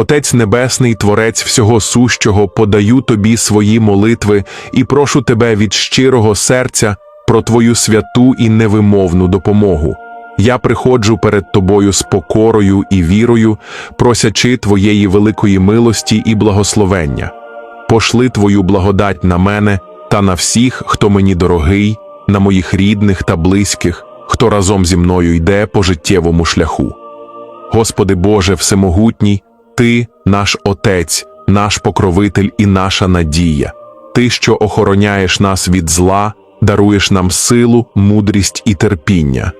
Отець Небесний, Творець всього сущого, подаю тобі свої молитви і прошу тебе від щирого серця про твою святу і невимовну допомогу. Я приходжу перед тобою з покорою і вірою, просячи твоєї великої милості і благословення. Пошли твою благодать на мене та на всіх, хто мені дорогий, на моїх рідних та близьких, хто разом зі мною йде по життєвому шляху. Господи Боже Всемогутній, Ти наш Отець, наш покровитель і наша надія, Ти, що охороняєш нас від зла, даруєш нам силу, мудрість і терпіння.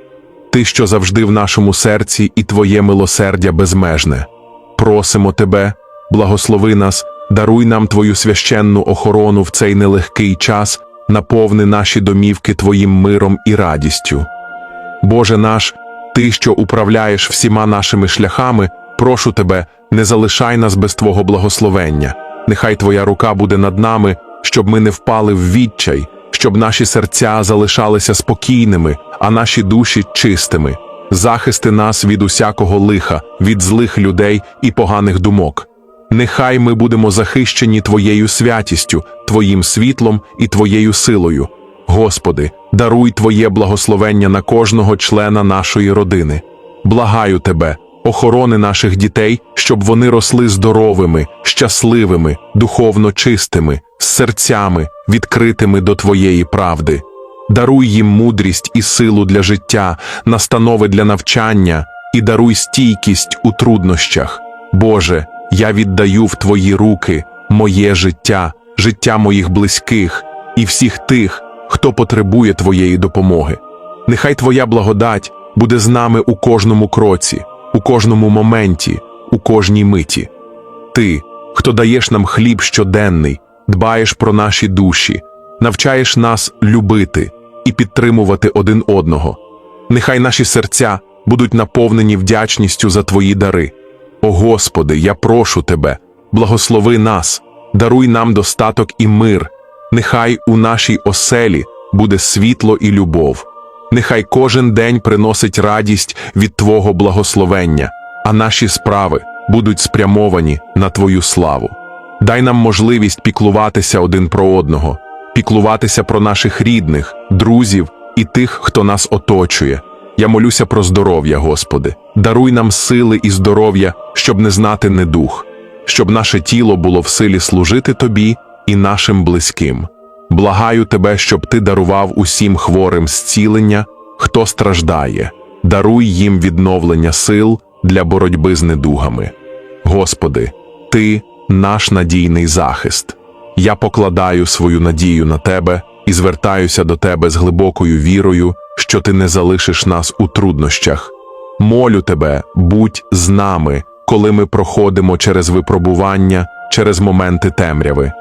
Ти, що завжди в нашому серці, і Твоє милосердя безмежне. Просимо Тебе, благослови нас, даруй нам Твою священну охорону в цей нелегкий час, наповни наші домівки Твоїм миром і радістю. Боже наш, Ти, що управляєш всіма нашими шляхами, прошу Тебе, не залишай нас без Твого благословення. Нехай Твоя рука буде над нами, щоб ми не впали в відчай, щоб наші серця залишалися спокійними, а наші душі чистими. Захисти нас від усякого лиха, від злих людей і поганих думок. Нехай ми будемо захищені Твоєю святістю, Твоїм світлом і Твоєю силою. Господи, даруй Твоє благословення на кожного члена нашої родини. Благаю Тебе, охорони наших дітей, щоб вони росли здоровими, щасливими, духовно чистими, з серцями, відкритими до Твоєї правди. Даруй їм мудрість і силу для життя, настанови для навчання і даруй стійкість у труднощах. Боже, я віддаю в Твої руки моє життя, життя моїх близьких і всіх тих, хто потребує Твоєї допомоги. Нехай Твоя благодать буде з нами у кожному кроці, у кожному моменті, у кожній миті. Ти, хто даєш нам хліб щоденний, дбаєш про наші душі, навчаєш нас любити і підтримувати один одного. Нехай наші серця будуть наповнені вдячністю за Твої дари. О Господи, я прошу Тебе, благослови нас, даруй нам достаток і мир. Нехай у нашій оселі буде світло і любов. Нехай кожен день приносить радість від Твого благословення, а наші справи будуть спрямовані на Твою славу. Дай нам можливість піклуватися один про одного, піклуватися про наших рідних, друзів і тих, хто нас оточує. Я молюся про здоров'я, Господи. Даруй нам сили і здоров'я, щоб не знати недух, щоб наше тіло було в силі служити Тобі і нашим близьким. Благаю Тебе, щоб Ти дарував усім хворим зцілення, хто страждає, даруй їм відновлення сил для боротьби з недугами. Господи, Ти наш надійний захист. Я покладаю свою надію на Тебе і звертаюся до Тебе з глибокою вірою, що Ти не залишиш нас у труднощах. Молю Тебе, будь з нами, коли ми проходимо через випробування, через моменти темряви.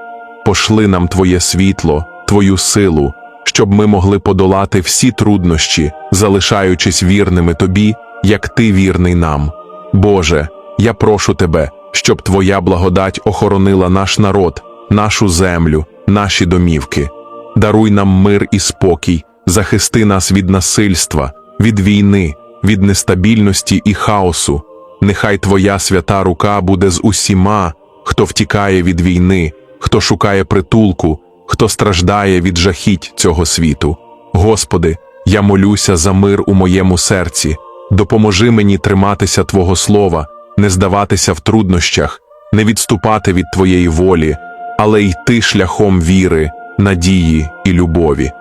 Пошли нам Твоє світло, Твою силу, щоб ми могли подолати всі труднощі, залишаючись вірними Тобі, як Ти вірний нам. Боже, я прошу Тебе, щоб Твоя благодать охоронила наш народ, нашу землю, наші домівки. Даруй нам мир і спокій, захисти нас від насильства, від війни, від нестабільності і хаосу. Нехай Твоя свята рука буде з усіма, хто втікає від війни, хто шукає притулку, хто страждає від жахіть цього світу. Господи, я молюся за мир у моєму серці. Допоможи мені триматися Твого слова, не здаватися в труднощах, не відступати від Твоєї волі, але йти шляхом віри, надії і любові.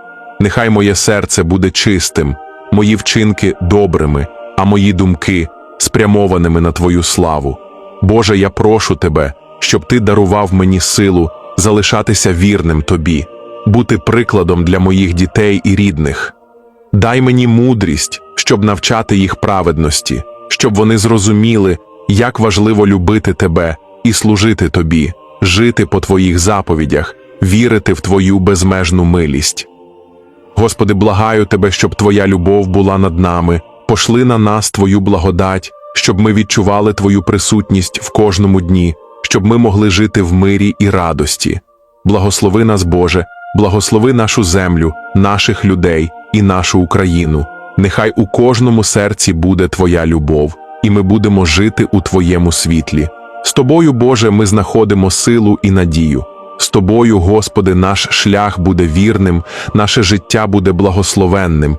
Нехай моє серце буде чистим, мої вчинки добрими, а мої думки спрямованими на Твою славу. Боже, я прошу Тебе, щоб Ти дарував мені силу залишатися вірним Тобі, бути прикладом для моїх дітей і рідних. Дай мені мудрість, щоб навчати їх праведності, щоб вони зрозуміли, як важливо любити Тебе і служити Тобі, жити по Твоїх заповідях, вірити в Твою безмежну милість. Господи, благаю Тебе, щоб Твоя любов була над нами, пошли на нас Твою благодать, щоб ми відчували Твою присутність в кожному дні, щоб ми могли жити в мирі і радості. Благослови нас, Боже, благослови нашу землю, наших людей і нашу Україну. Нехай у кожному серці буде Твоя любов, і ми будемо жити у Твоєму світлі. З тобою, Боже, ми знаходимо силу і надію. З тобою, Господи, наш шлях буде вірним, наше життя буде благословенним.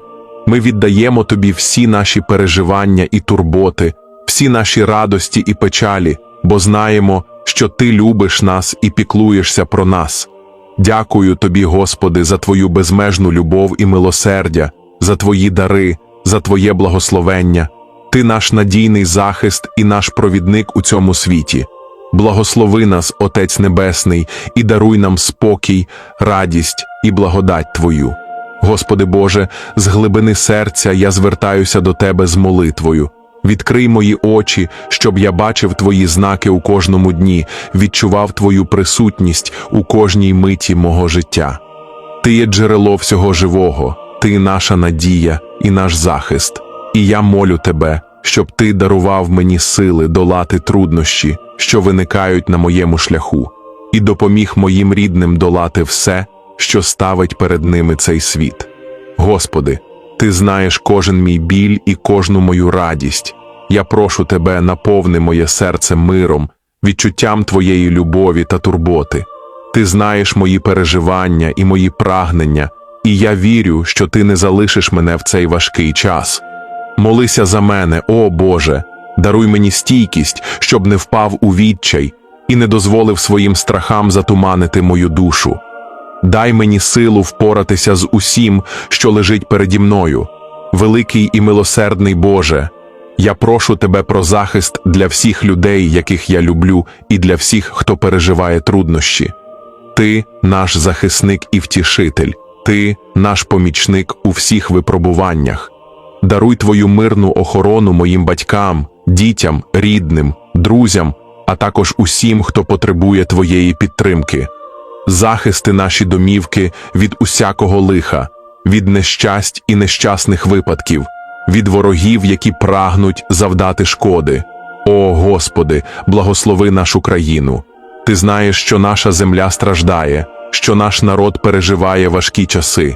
Ми віддаємо Тобі всі наші переживання і турботи, всі наші радості і печалі, бо знаємо, що Ти любиш нас і піклуєшся про нас. Дякую Тобі, Господи, за Твою безмежну любов і милосердя, за Твої дари, за Твоє благословення. Ти наш надійний захист і наш провідник у цьому світі. Благослови нас, Отець Небесний, і даруй нам спокій, радість і благодать Твою. Господи Боже, з глибини серця я звертаюся до Тебе з молитвою. Відкрий мої очі, щоб я бачив Твої знаки у кожному дні, відчував Твою присутність у кожній миті мого життя. Ти є джерело всього живого, Ти наша надія і наш захист. І я молю Тебе, щоб Ти дарував мені сили долати труднощі, що виникають на моєму шляху, і допоміг моїм рідним долати все, що ставить перед ними цей світ. Господи, Ти знаєш кожен мій біль і кожну мою радість. Я прошу Тебе, наповни моє серце миром, відчуттям Твоєї любові та турботи. Ти знаєш мої переживання і мої прагнення, і я вірю, що Ти не залишиш мене в цей важкий час. Молися за мене, о Боже, даруй мені стійкість, щоб не впав у відчай і не дозволив своїм страхам затуманити мою душу. Дай мені силу впоратися з усім, що лежить переді мною. Великий і милосердний Боже, я прошу Тебе про захист для всіх людей, яких я люблю, і для всіх, хто переживає труднощі. Ти наш захисник і втішитель, Ти наш помічник у всіх випробуваннях. Даруй Твою мирну охорону моїм батькам, дітям, рідним, друзям, а також усім, хто потребує Твоєї підтримки. Захисти наші домівки від усякого лиха, від нещасть і нещасних випадків, від ворогів, які прагнуть завдати шкоди. О Господи, благослови нашу країну. Ти знаєш, що наша земля страждає, що наш народ переживає важкі часи.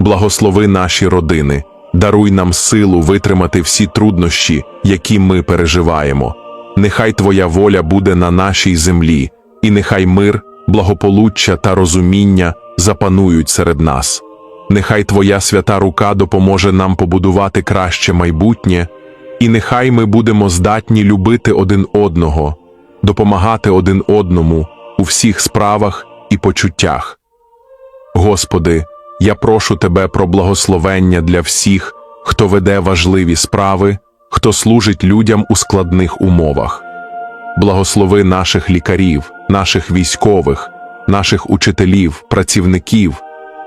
Благослови наші родини, даруй нам силу витримати всі труднощі, які ми переживаємо. Нехай Твоя воля буде на нашій землі, і нехай мир, благополуччя та розуміння запанують серед нас. Нехай Твоя свята рука допоможе нам побудувати краще майбутнє, і нехай ми будемо здатні любити один одного, допомагати один одному у всіх справах і почуттях. Господи, я прошу Тебе про благословення для всіх, хто веде важливі справи, хто служить людям у складних умовах. Благослови наших лікарів, наших військових, наших учителів, працівників,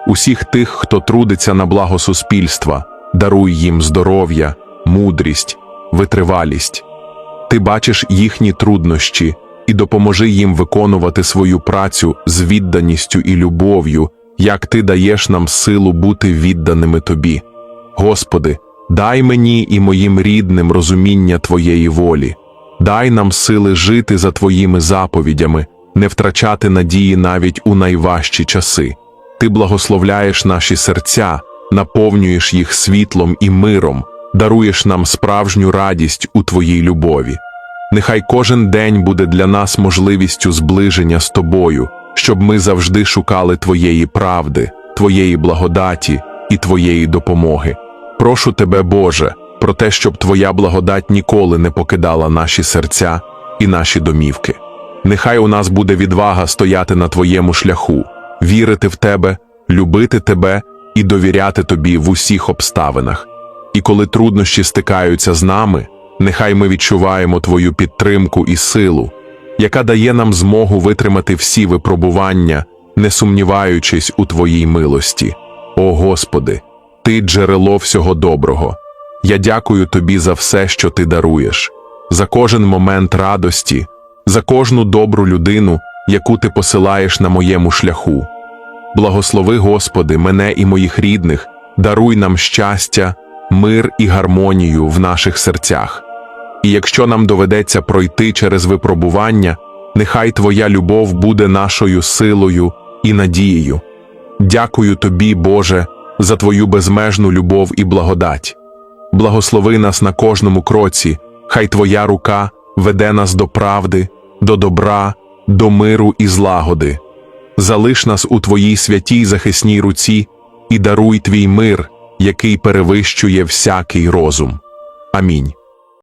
усіх тих, хто трудиться на благо суспільства, даруй їм здоров'я, мудрість, витривалість. Ти бачиш їхні труднощі і допоможи їм виконувати свою працю з відданістю і любов'ю, як ти даєш нам силу бути відданими тобі. Господи, дай мені і моїм рідним розуміння Твоєї волі, дай нам сили жити за Твоїми заповідями, не втрачати надії навіть у найважчі часи. Ти благословляєш наші серця, наповнюєш їх світлом і миром, даруєш нам справжню радість у Твоїй любові. Нехай кожен день буде для нас можливістю зближення з тобою, щоб ми завжди шукали Твоєї правди, Твоєї благодаті і Твоєї допомоги. Прошу Тебе, Боже, про те, щоб Твоя благодать ніколи не покидала наші серця і наші домівки. Нехай у нас буде відвага стояти на Твоєму шляху, вірити в Тебе, любити Тебе і довіряти Тобі в усіх обставинах. І коли труднощі стикаються з нами, нехай ми відчуваємо Твою підтримку і силу, яка дає нам змогу витримати всі випробування, не сумніваючись у Твоїй милості. О Господи, Ти джерело всього доброго. Я дякую Тобі за все, що Ти даруєш, за кожен момент радості, за кожну добру людину, яку Ти посилаєш на моєму шляху. Благослови, Господи, мене і моїх рідних, даруй нам щастя, мир і гармонію в наших серцях. І якщо нам доведеться пройти через випробування, нехай Твоя любов буде нашою силою і надією. Дякую Тобі, Боже, за Твою безмежну любов і благодать. Благослови нас на кожному кроці, хай Твоя рука веде нас до правди, до добра, до миру і злагоди. Залиш нас у Твоїй святій захисній руці і даруй Твій мир, який перевищує всякий розум. Амінь.